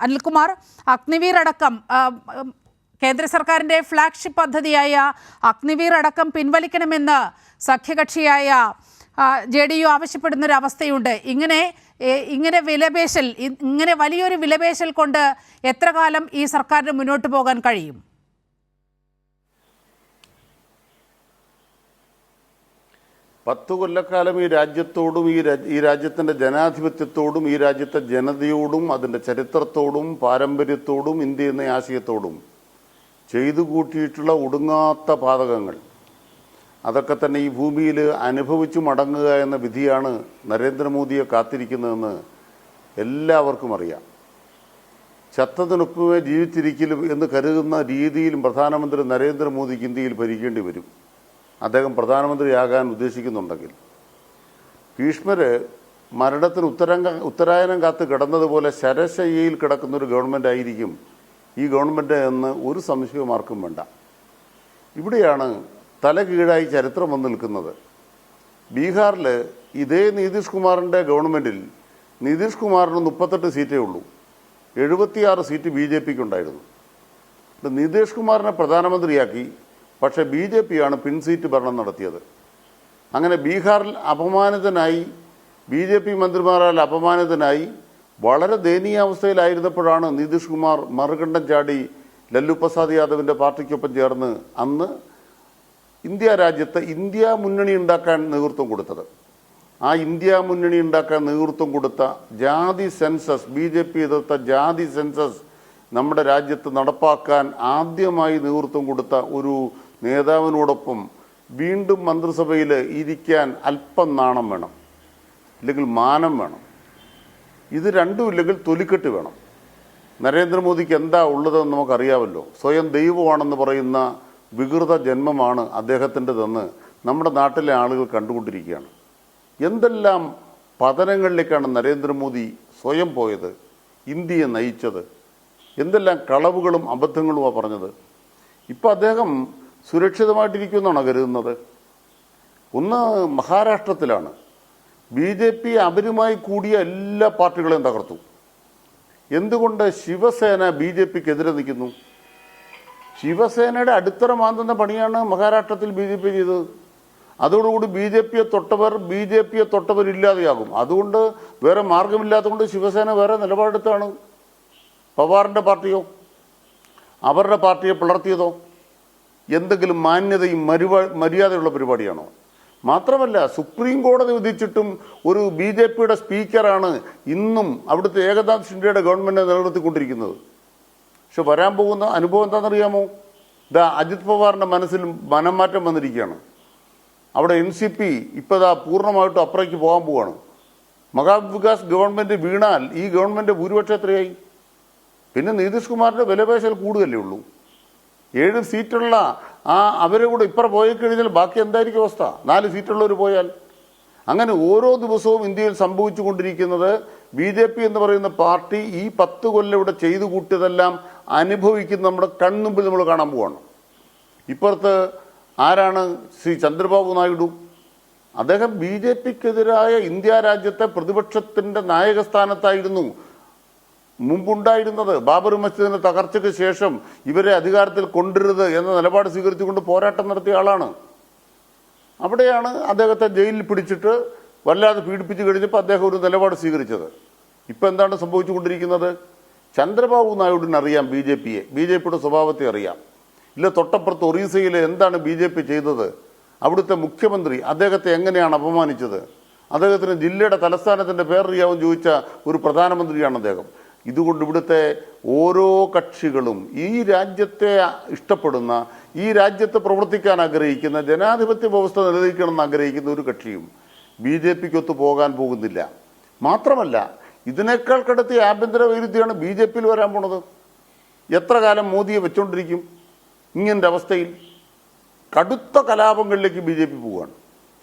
അനിൽകുമാർ അഗ്നിവീർ അടക്കം കേന്ദ്ര സർക്കാരിന്റെ ഫ്ലാഗ്ഷിപ്പ് പദ്ധതിയായ അഗ്നിവീർ അടക്കം പിൻവലിക്കണമെന്ന് സഖ്യകക്ഷിയായ ജെ ഡി യു ആവശ്യപ്പെടുന്ന ഒരു അവസ്ഥയുണ്ട് ഇങ്ങനെ ഇങ്ങനെ വിലപേശൽ ഇങ്ങനെ വലിയൊരു വിലപേശൽ കൊണ്ട് എത്ര കാലം ഈ സർക്കാരിന് മുന്നോട്ട് പോകാൻ കഴിയും? പത്ത് കൊല്ലക്കാലം ഈ രാജ്യത്തോടും ഈ ഈ രാജ്യത്തിന്റെ ജനാധിപത്യത്തോടും ഈ രാജ്യത്തെ ജനതയോടും അതിന്റെ ചരിത്രത്തോടും പാരമ്പര്യത്തോടും ഇന്ത്യ എന്ന ആശയത്തോടും ചെയ്തു കൂട്ടിയിട്ടുള്ള ഒടുങ്ങാത്ത പാതകങ്ങൾ. അതൊക്കെ തന്നെ ഈ ഭൂമിയിൽ അനുഭവിച്ചു മടങ്ങുക എന്ന വിധിയാണ് നരേന്ദ്രമോദിയെ കാത്തിരിക്കുന്നതെന്ന് എല്ലാവർക്കും അറിയാം. ചത്തതിനൊപ്പമേ ജീവിച്ചിരിക്കലും എന്ന് കരുതുന്ന രീതിയിലും പ്രധാനമന്ത്രി നരേന്ദ്രമോദിക്ക് ഇന്ത്യയിൽ ഭരിക്കേണ്ടി വരും. അദ്ദേഹം പ്രധാനമന്ത്രിയാകാൻ ഉദ്ദേശിക്കുന്നുണ്ടെങ്കിൽ ഭീഷ്മർ മരണത്തിന് ഉത്തരങ്ക ഉത്തരായനം കാത്ത് കിടന്നതുപോലെ ശരശയ്യയിൽ കിടക്കുന്നൊരു ഒരു ഗവൺമെന്റ് ആയിരിക്കും ഈ ഗവൺമെന്റ് എന്ന് ഒരു സംശയവും ആർക്കും വേണ്ട. ഇവിടെയാണ് തല കീഴായി ചരിത്രം വന്നു നിൽക്കുന്നത്. ബീഹാറിൽ ഇതേ നിതീഷ് കുമാറിന്റെ ഗവൺമെന്റിൽ നിതീഷ് കുമാറിന് മുപ്പത്തെട്ട് സീറ്റേ ഉള്ളൂ. എഴുപത്തിയാറ് സീറ്റ് ബി ജെ പിക്ക് ഉണ്ടായിരുന്നു. നിതീഷ് കുമാറിനെ പ്രധാനമന്ത്രിയാക്കി പക്ഷേ ബി ജെ പിയാണ് പിൻസീറ്റ് ഭരണം നടത്തിയത്. അങ്ങനെ ബീഹാറിൽ അപമാനിതനായി ബി ജെ പി മന്ത്രിമാരാൽ അപമാനിതനായി വളരെ ദയനീയാവസ്ഥയിലായിരുന്നപ്പോഴാണ് നിതീഷ് കുമാർ മറുകണ്ഠം ചാടി ലല്ലു പ്രസാദ് യാദവിന്റെ പാർട്ടിക്കൊപ്പം ചേർന്ന് അന്ന് ഇന്ത്യ രാജ്യത്ത് ഇന്ത്യ മുന്നണി ഉണ്ടാക്കാൻ നേതൃത്വം കൊടുത്തത്. ആ ഇന്ത്യ മുന്നണി ഉണ്ടാക്കാൻ നേതൃത്വം കൊടുത്ത ജാതി സെൻസസ് ബി ജെ പി എതിർത്ത ജാതി സെൻസസ് നമ്മുടെ രാജ്യത്ത് നടപ്പാക്കാൻ ആദ്യമായി നേതൃത്വം കൊടുത്ത ഒരു നേതാവിനോടൊപ്പം വീണ്ടും മന്ത്രിസഭയിൽ ഇരിക്കാൻ അല്പം നാണം വേണം ഇല്ലെങ്കിൽ മാനം വേണം. ഇത് രണ്ടും ഇല്ലെങ്കിൽ തൊലിക്കെട്ട് വേണം. നരേന്ദ്രമോദിക്ക് എന്താ ഉള്ളതെന്ന് നമുക്കറിയാമല്ലോ. സ്വയം ദൈവമാണെന്ന് പറയുന്ന വികൃത ജന്മമാണ് അദ്ദേഹത്തിന്റെതെന്ന് നമ്മുടെ നാട്ടിലെ ആളുകൾ കണ്ടുകൊണ്ടിരിക്കുകയാണ്. എന്തെല്ലാം പതനങ്ങളിലേക്കാണ് നരേന്ദ്രമോദി സ്വയം പോയത് ഇന്ത്യയെ നയിച്ചത് എന്തെല്ലാം കളവുകളും അബദ്ധങ്ങളുമാണ് പറഞ്ഞത്. ഇപ്പോൾ അദ്ദേഹം സുരക്ഷിതമായിട്ടിരിക്കുമെന്നാണ് കരുതുന്നത്? ഒന്ന് മഹാരാഷ്ട്രത്തിലാണ്. ബി ജെ പി അവരുമായി കൂടിയ എല്ലാ പാർട്ടികളെയും തകർത്തു. എന്തുകൊണ്ട് ശിവസേന ബി ജെ പിക്ക് എതിരെ നിൽക്കുന്നു? ശിവസേനയുടെ അടിത്തറ മാന്തുന്ന പണിയാണ് മഹാരാഷ്ട്രത്തിൽ ബി ജെ പി ചെയ്തത്. അതോടുകൂടി ബി ജെ പിയെ തൊട്ടവർ ബി ജെ പിയെ തൊട്ടവർ ഇല്ലാതെയാകും. അതുകൊണ്ട് വേറെ മാർഗമില്ലാത്തതുകൊണ്ട് ശിവസേന വേറെ നിലപാടെടുത്താണ്. പവാറിന്റെ പാർട്ടിയോ? അവരുടെ പാർട്ടിയെ പിളർത്തിയതോ? എന്തെങ്കിലും മാന്യതയും മരുവ മര്യാദയുള്ള പരിപാടിയാണോ? മാത്രമല്ല സുപ്രീം കോടതി വിധിച്ചിട്ടും ഒരു ബി ജെ പിയുടെ സ്പീക്കറാണ് ഇന്നും അവിടുത്തെ ഏകനാഥ് ഷിൻഡയുടെ ഗവൺമെന്റിനെ നിലനിർത്തിക്കൊണ്ടിരിക്കുന്നത്. പക്ഷെ വരാൻ പോകുന്ന അനുഭവം എന്താണെന്നറിയാമോ? ഇതാ അജിത് പവാറിന്റെ മനസ്സിൽ മനംമാറ്റം വന്നിരിക്കുകയാണ്. അവിടെ എൻ സി പി ഇപ്പോൾ ഇതാ പൂർണമായിട്ടും അപ്പുറേക്ക് പോകാൻ പോവാണ്. മഹാവികാസ് ഗവൺമെന്റ് വീണാൽ ഈ ഗവൺമെന്റ് ഭൂരിപക്ഷം എത്രയായി? പിന്നെ നിതീഷ് കുമാറിന്റെ വിലപേശൽ കൂടുകയല്ലേ ഉള്ളൂ. ഏഴ് സീറ്റുള്ള ആ അവരെ കൂടെ ഇപ്പുറം പോയി കഴിഞ്ഞാൽ ബാക്കി എന്തായിരിക്കും അവസ്ഥ? നാല് സീറ്റുള്ളവർ പോയാൽ. അങ്ങനെ ഓരോ ദിവസവും ഇന്ത്യയിൽ സംഭവിച്ചുകൊണ്ടിരിക്കുന്നത് ബി ജെ പി എന്ന് പറയുന്ന പാർട്ടി ഈ പത്ത് കൊല്ലം ഇവിടെ ചെയ്തു കൂട്ടിയതെല്ലാം അനുഭവിക്കുന്ന നമ്മുടെ കൺമുമ്പിൽ നമ്മൾ കാണാൻ പോവാണ്. ഇപ്പുറത്ത് ആരാണ് ശ്രീ ചന്ദ്രബാബു നായിഡു? അദ്ദേഹം ബി ജെ പിക്കെതിരായ ഇന്ത്യ രാജ്യത്തെ പ്രതിപക്ഷത്തിന്റെ നായകസ്ഥാനത്തായിരുന്നു മുമ്പുണ്ടായിരുന്നത് ബാബർ മസ്ജിദിന്റെ തകർച്ചയ്ക്ക് ശേഷം ഇവരെ അധികാരത്തിൽ കൊണ്ടുവരുത് എന്ന നിലപാട് സ്വീകരിച്ചുകൊണ്ട് പോരാട്ടം നടത്തിയ ആളാണ്. അവിടെയാണ് അദ്ദേഹത്തെ ജയിലിൽ പിടിച്ചിട്ട് വല്ലാതെ പീഡിപ്പിച്ചു കഴിഞ്ഞപ്പോൾ അദ്ദേഹം ഒരു നിലപാട് സ്വീകരിച്ചത്. ഇപ്പം എന്താണ് സംഭവിച്ചുകൊണ്ടിരിക്കുന്നത്? ചന്ദ്രബാബു നായിഡുവിന് അറിയാം ബി ജെ പിയെ. ബി ജെ പിയുടെ സ്വഭാവത്തെ അറിയാം. ഇല്ല തൊട്ടപ്പുറത്ത് ഒറീസയിൽ എന്താണ് ബി ജെ പി ചെയ്തത്? അവിടുത്തെ മുഖ്യമന്ത്രി അദ്ദേഹത്തെ എങ്ങനെയാണ് അപമാനിച്ചത്? അദ്ദേഹത്തിന് ജില്ലയുടെ തലസ്ഥാനത്തിന്റെ പേരറിയാവും ചോദിച്ച ഒരു പ്രധാനമന്ത്രിയാണ് അദ്ദേഹം. ഇതുകൊണ്ട് ഇവിടുത്തെ ഓരോ കക്ഷികളും ഈ രാജ്യത്തെ ഇഷ്ടപ്പെടുന്ന ഈ രാജ്യത്ത് പ്രവർത്തിക്കാൻ ആഗ്രഹിക്കുന്ന ജനാധിപത്യ വ്യവസ്ഥ നിലനിൽക്കണമെന്ന് ആഗ്രഹിക്കുന്ന ഒരു കക്ഷിയും ബി ജെ പിക്കൊത്ത് പോകാൻ പോകുന്നില്ല. മാത്രമല്ല ഇതിനേക്കാൾ കടത്തിയ ആഭ്യന്തര വൈരുദ്ധ്യമാണ് ബി ജെ പിയിൽ വരാൻ പോണത്. എത്ര കാലം മോദിയെ വെച്ചുകൊണ്ടിരിക്കും ഇങ്ങനൊരവസ്ഥയിൽ? കടുത്ത കലാപങ്ങളിലേക്ക് ബി ജെ പി പോവുകയാണ്